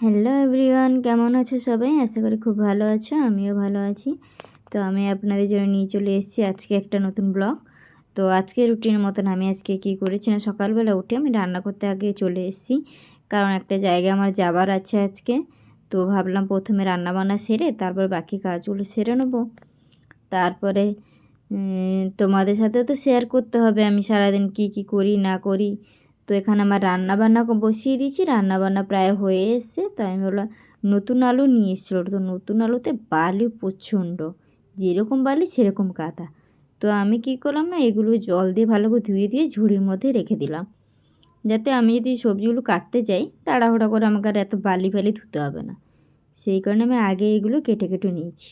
Hello everyone কেমন আছো সবাই? আশা করি খুব ভালো আছো, আমিও ভালো আছি। তো আমি আপনাদের জন্য নিয়ে চলে এসেছি আজকে একটা নতুন ব্লগ। তো আজকে রুটিনের মতন আমি আজকে কি করেছি না, সকালবেলা উঠে আমি রান্না করতে আগে চলে এসেছি। কারণ একটা জায়গায় আমার যাবার আছে আজকে। তো ভাবলাম প্রথমে রান্না বান্না সেরে তারপর বাকি কাজগুলো সেরে নেব। তারপরে তোমাদের সাথেও তো শেয়ার করতে হবে, আমি সারাদিন কি কি করি না করি। তো এখানে আমার রান্না বান্না বসিয়ে দিয়েছি। রান্না বান্না প্রায় হয়ে এসছে। তো আমি ভাবলাম নতুন আলু নিয়ে এসেছিল। তো নতুন আলুতে বালি প্রচণ্ড। যেরকম বালি, সেরকম কাদা তো আমি কি করলাম না, এগুলো জল দিয়ে ভালো করে ধুয়ে দিয়ে ঝুড়ির মধ্যে রেখে দিলাম। যাতে আমি যদি সবজিগুলো কাটতে যাই, তাড়াহুড়া করে আমাকে আর এত বালি ফালি ধুতে হবে না। সেই কারণে আমি আগে এগুলো কেটে কেটে নিয়েছি।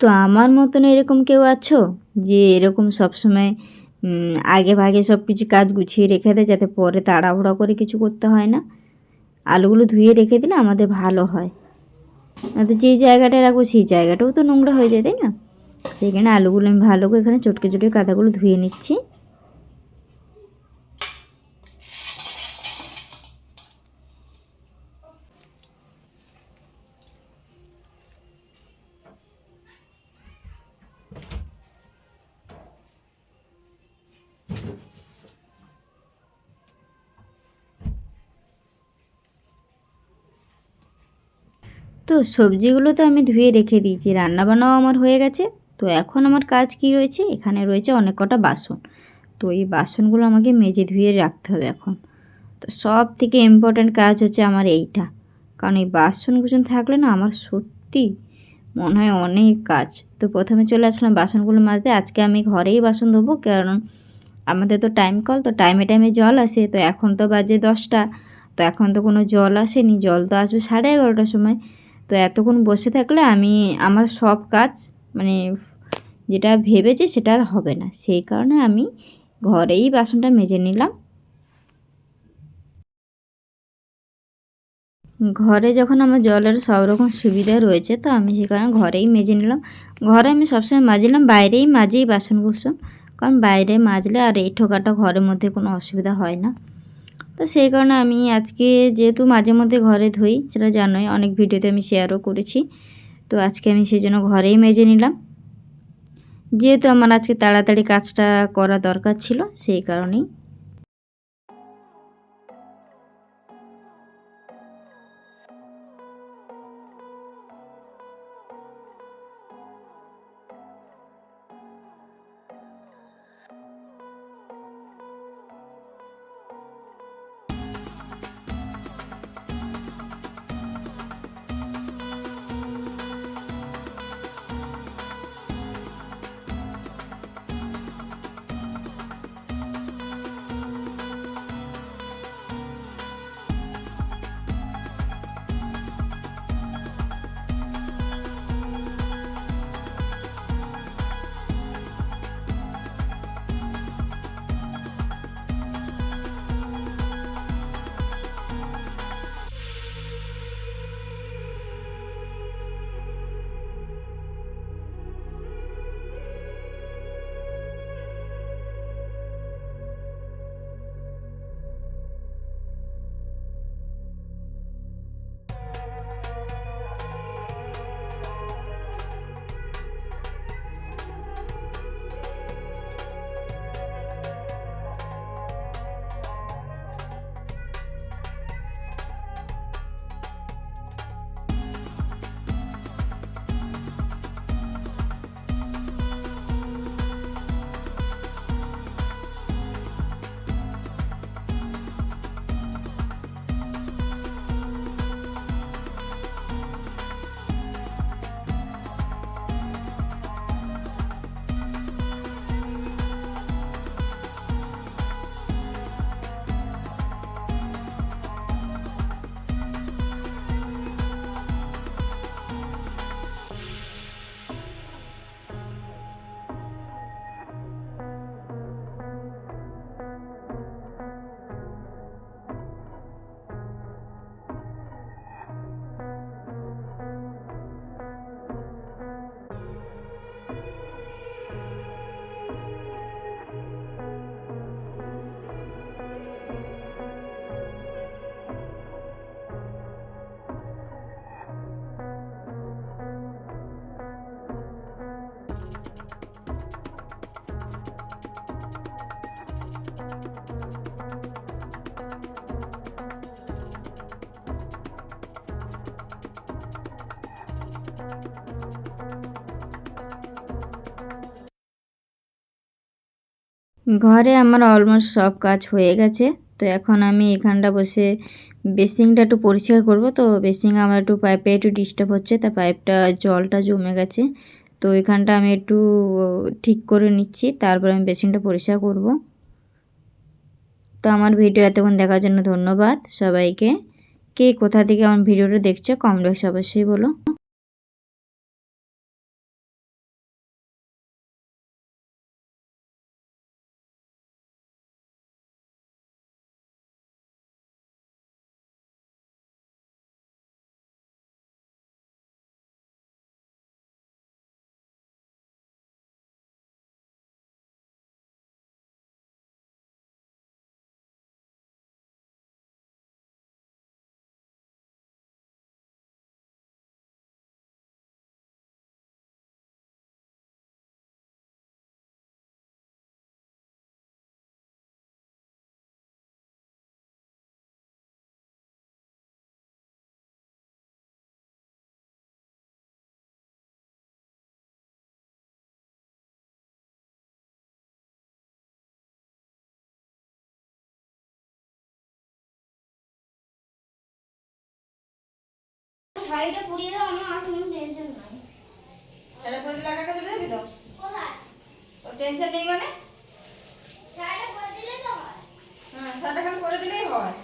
তো আমার মতন এরকম কেউ আছো? যে এরকম সবসময় আগে ভাগে সব কিছু কাজ গুছিয়ে রেখে দেয় যাতে পরে তাড়াহুড়া করে কিছু করতে হয় না? আলুগুলো ধুয়ে রেখে দিলে আমাদের ভালো হয়। তো যেই জায়গাটা রাখব সেই জায়গাটাও তো নোংরা হয়ে যায়, তাই না? সেইখানে আলুগুলো আমি ভালো করে এখানে চটকে চটকে কাদাগুলো ধুয়ে নিচ্ছি। তো সবজিগুলো তো আমি ধুয়ে রেখে দিয়েছি, রান্নাবান্নাও আমার হয়ে গেছে। তো এখন আমার কাজ কি রয়েছে? এখানে রয়েছে অনেক কটা বাসন। তো এই বাসনগুলো আমাকে মেজে ধুয়ে রাখতে হবে এখন। তো সব থেকে ইম্পর্ট্যান্ট কাজ হচ্ছে আমার এইটা। কারণ এই বাসন কুসন থাকলে না আমার সত্যি মনে হয় অনেক কাজ। তো প্রথমে চলে আসলাম বাসনগুলো মাজতে। আজকে আমি ঘরেই বাসন ধোবো, কারণ আমাদের তো টাইম কল তো টাইমে টাইমে জল আসে। তো এখন তো বাজে দশটা। তো এখন তো কোনো জল আসেনি। জল তো আসবে সাড়ে এগারোটার সময়। তো এতক্ষণ বসে থাকলে আমি আমার সব কাজ মানে যেটা ভেবেছি সেটা আর হবে না। সেই কারণে আমি ঘরেই বাসনটা মেজে নিলাম। ঘরে যখন আমার জলের সব রকম সুবিধা রয়েছে, তো আমি সেই কারণে ঘরেই মেজে নিলাম। ঘরে আমি সবসময় মাজিলাম, বাইরেই মাজেই বাসন কুসন কারণ বাইরে মাজলে আর এই ঠোকাটা ঘরের মধ্যে কোনো অসুবিধা হয় না। তো সেই কারণে আমি আজকে যেহেতু মাঝে মধ্যে ঘরে ধুই, সেটা জানোই, অনেক ভিডিওতে আমি শেয়ারও করেছি। তো আজকে আমি সেই জন্য ঘরেই মেজে নিলাম। যেহেতু আমার আজকে তাড়াতাড়ি কাজটা করা দরকার ছিল, সেই কারণেই ঘরে আমার অলমোস্ট সব কাজ হয়ে গেছে। তো এখন আমি এখানটা বসে বেসিংটা একটু পরিষ্কার করব। তো বেসিং আমার একটু পাইপে একটু ডিস্টার্ব হচ্ছে, তা পাইপটা জলটা জমে গেছে। তো এখানটা আমি একটু ঠিক করে নিচ্ছি, তারপর আমি বেসিংটা পরিষ্কার করব। তো আমার ভিডিও এতক্ষণ দেখার জন্য ধন্যবাদ সবাইকে। কে কোথা থেকে আমার ভিডিওটা দেখছ কমেন্ট বক্সে অবশ্যই বলো। শাড়িটা পরিয়ে দাও আমার আর কোনো টেনশন নাই। তাহলে পরে দিলে টাকা চলে যাবি তো? কোথায়? তোর টেনশন নেই মানে? শাড়িটা পরে দিলে তো হয়। হ্যাঁ শাড়িটা খালি করে দিলেই হয়।